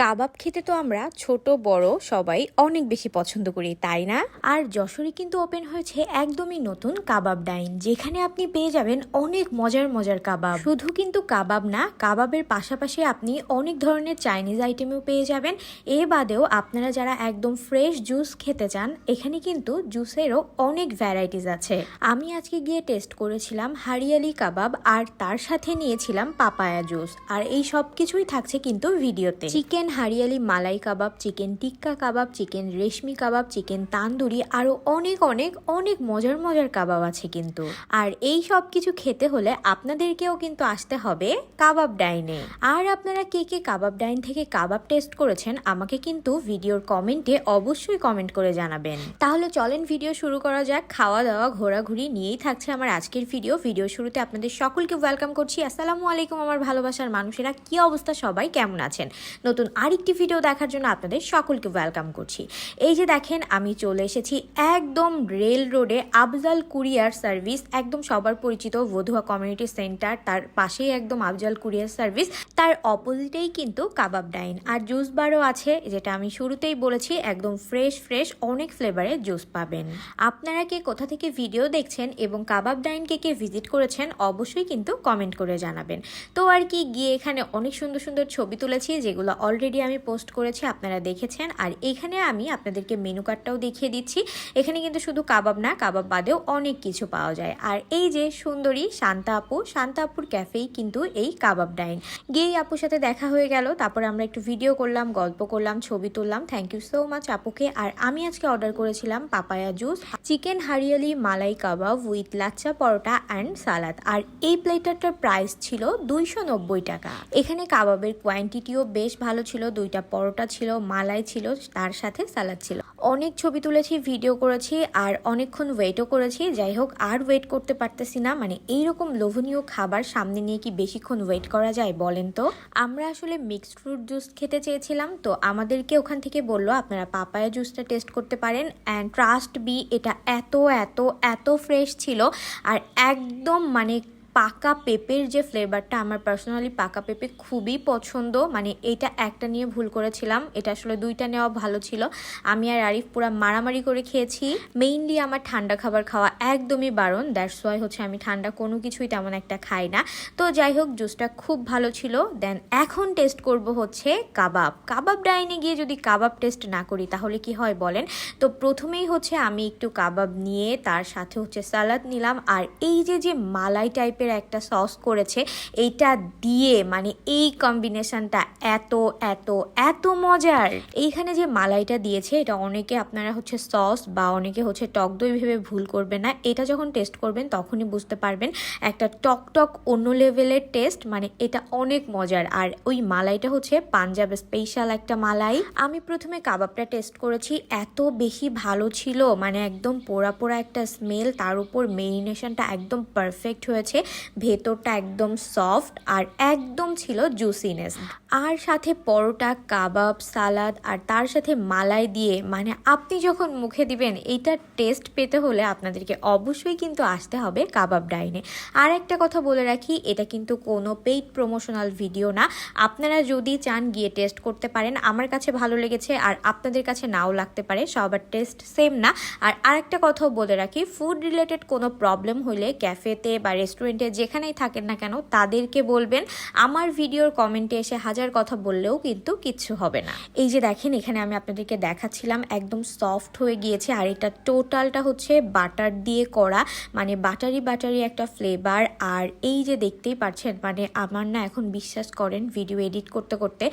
কাবাব খেতে তো আমরা ছোট, বড় সবাই অনেক বেশি পছন্দ করি, তাই না? আর যশোরে কিন্তু ওপেন হয়েছে একদমই নতুন কাবাব ডাইন যেখানে আপনি পেয়ে যাবেন অনেক মজার মজার কাবাব। শুধু কিন্তু কাবাব না, কাবাবের পাশাপাশি আপনি অনেক ধরনের চাইনিজ আইটেমও পেয়ে যাবেন। এ বাদেও আপনারা যারা একদম ফ্রেশ জুস খেতে চান, এখানে কিন্তু জুসেরও অনেক ভ্যারাইটিস আছে। আমি আজকে গিয়ে টেস্ট করেছিলাম হারিয়ালি কাবাব আর তার সাথে নিয়েছিলাম পাপায়া জুস আর এই সব কিছুই থাকছে কিন্তু ভিডিওতে chicken hariyali malai kebab, chicken tikka kebab, chicken reshmi kebab, chicken tandoori আরও অনেক অনেক অনেক মজার মজার কাবাব আছে কিন্তু। আর এই সব কিছু খেতে হলে আপনাদেরকেও কিন্তু আসতে হবে কাবাব ডাইনে। আর আপনারা কে কে কাবাব ডাইন থেকে কাবাব টেস্ট করেছেন, আমাকে কিন্তু ভিডিওর কমেন্টে অবশ্যই কমেন্ট করে জানাবেন। তাহলে চলেন ভিডিও শুরু করা যাক। খাওয়া দাওয়া ঘোরাঘুরি নিয়েই থাকছে আমার আজকের ভিডিও। ভিডিও শুরুতে আপনাদের সকলকে ওয়েলকাম করছি। আসসালামু আলাইকুম, আমার ভালোবাসার মানুষেরা। কি অবস্থা সবাই? কেমন আছেন? নতুন আরেকটি ভিডিও দেখার জন্য আপনাদের সকলকে ওয়েলকাম করছি। এই যে দেখেন, আমি চলে এসেছি একদম রেল রোডে আফজাল কুরিয়ার সার্ভিস একদম সবার পরিচিত বধুয়া কমিউনিটি সেন্টার তার পাশেই একদম আফজাল কুরিয়ার সার্ভিস তার অপোজিটেই কিন্তু কাবাব ডাইন আর জুস বারও আছে, যেটা আমি শুরুতেই বলেছি, একদম ফ্রেশ ফ্রেশ অনেক ফ্লেভারের জুস পাবেন। আপনারা কে কোথা থেকে ভিডিও দেখছেন এবং কাবাব ডাইন কে কে ভিজিট করেছেন, অবশ্যই কিন্তু কমেন্ট করে জানাবেন। তো আর কি, গিয়ে এখানে অনেক সুন্দর সুন্দর ছবি তুলেছি, যেগুলো অলরেডি আমি পোস্ট করেছি, আপনারা দেখেছেন। আর এখানে আমি আপনাদেরকে মেনু কার্ডটাও দেখিয়ে দিচ্ছি। এখানে কিন্তু শুধু কাবাব না, কাবাব বাদেও অনেক কিছু পাওয়া যায়। আর এই যে সুন্দরী শান্তা আপু, শান্তা আপুর ক্যাফেই কিন্তু এই কাবাব ডাইন গিয়েই আপুর সাথে দেখা হয়ে গেল, তারপরে আমরা একটু ভিডিও করলাম, গল্প করলাম, ছবি তুললাম। থ্যাংক ইউ সো মাচ আপুকে। আর আমি আজকে অর্ডার করেছিলাম papaya juice chicken hariyali, malai kebab with lachha paratha and salad আর এই প্লেটারটার প্রাইস ছিল দুইশো নব্বই টাকা। এখানে কাবাবের কোয়ান্টিটিও বেশ ভালো ছিল। দুইটা পরোটা ছিল, মালাই ছিল, তার সাথে সালাদ ছিল। অনেক ছবি তুলেছি, ভিডিও করেছি, আর অনেকক্ষণ ওয়েটও করেছি। যাই হোক, আর ওয়েট করতে পারতেছি না। মানে এইরকম লোভনীয় খাবার সামনে নিয়ে কি বেশিক্ষণ ওয়েট করা যায় বলেন তো? আমরা আসলে মিক্সড ফ্রুট জুস খেতে চেয়েছিলাম, তো আমাদেরকে ওখান থেকে বলল, আপনারা পাপায়া জুসটা টেস্ট করতে পারেন। অ্যান্ড ট্রাস্ট বি এটা এত এত এত ফ্রেশ ছিল। আর একদম মানে পাকা পেঁপের যে ফ্লেভারটা আমার পার্সোনালি পাকা পেঁপে খুবই পছন্দ। মানে এটা একটা নিয়ে ভুল করেছিলাম। এটা আসলে দুইটা নেওয়া ভালো ছিল। আমি আর আরিফ পুরা মারামারি করে খেয়েছি। মেইনলি আমার ঠান্ডা খাবার খাওয়া একদমই বারণ। দ্যাটস ওয়াই হচ্ছে আমি ঠান্ডা কোনো কিছুই তেমন একটা খাই না। তো যাই হোক জুসটা খুব ভালো ছিল। দেন এখন টেস্ট করব হচ্ছে কাবাব। কাবাব ডাইনে গিয়ে যদি কাবাব টেস্ট না করি, তাহলে কি হয় বলেন? তো প্রথমেই হচ্ছে আমি একটু কাবাব নিয়ে, তার সাথে হচ্ছে সালাদ নিলাম। আর এই যে যে মালাই টাইপের একটা সস করেছে, এইটা দিয়ে মানে এই কম্বিনেশনটা এত এত এত মজার। এইখানে যে মালাইটা দিয়েছে, এটা অনেকে আপনারা হচ্ছে সস বা অনেকে হচ্ছে টক দই ভেবে ভুল করবে না। এটা যখন টেস্ট করবেন, তখনই বুঝতে পারবেন একটা টক টক অন্য লেভেলের টেস্ট মানে এটা অনেক মজার। আর ওই মালাইটা হচ্ছে পাঞ্জাব স্পেশাল একটা মালাই। আমি প্রথমে কাবাবটা টেস্ট করেছি, এত বেশি ভালো ছিল মানে একদম পোড়া পোড়া একটা স্মেল তার উপর মেরিনেশনটা একদম পারফেক্ট হয়েছে। ভেতরটা একদম সফট আর একদম ছিল জুসিনেস আর সাথে পরোটা, কাবাব, সালাদ আর তার সাথে মালাই দিয়ে মানে আপনি যখন মুখে দিবেন, এইটার টেস্ট পেতে হলে আপনাদেরকে অবশ্যই কিন্তু আসতে হবে কাবাব ডাইনে। আর একটা কথা বলে রাখি, এটা কিন্তু কোনো পেইড প্রমোশনাল ভিডিও না। আপনারা যদি চান গিয়ে টেস্ট করতে পারেন, আমার কাছে ভালো লেগেছে আর আপনাদের কাছে নাও লাগতে পারে, সবার টেস্ট সেম না। আর আরেকটা কথাও বলে রাখি ফুড রিলেটেড কোনো প্রবলেম হলে ক্যাফেতে বা রেস্টুরেন্টে যেখানেই থাকেন না কেন, তাদেরকে বলবেন, আমার ভিডিওর কমেন্টে এসে হাজার কথা বললেও কিন্তু কিচ্ছু হবে না। এই যে দেখেন, এখানে আমি আপনাদেরকে দেখাচ্ছিলাম, একদম সফট হয়ে গিয়েছে, আর এটা টোটালটা হচ্ছে বাটার দিয়ে করা মানে বাটারি বাটারি একটা ফ্লেভার আর এই যে দেখতেই পাচ্ছেন মানে আমার না এখন বিশ্বাস করেন ভিডিও এডিট করতে করতে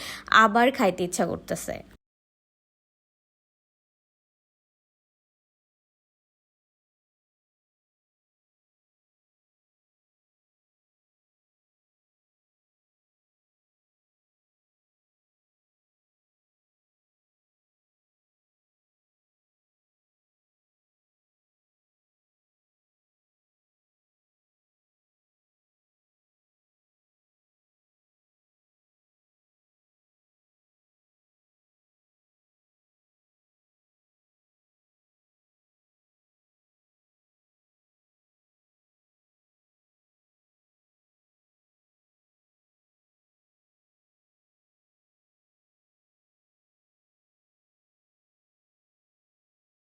আবার খাইতে ইচ্ছা করতেছে।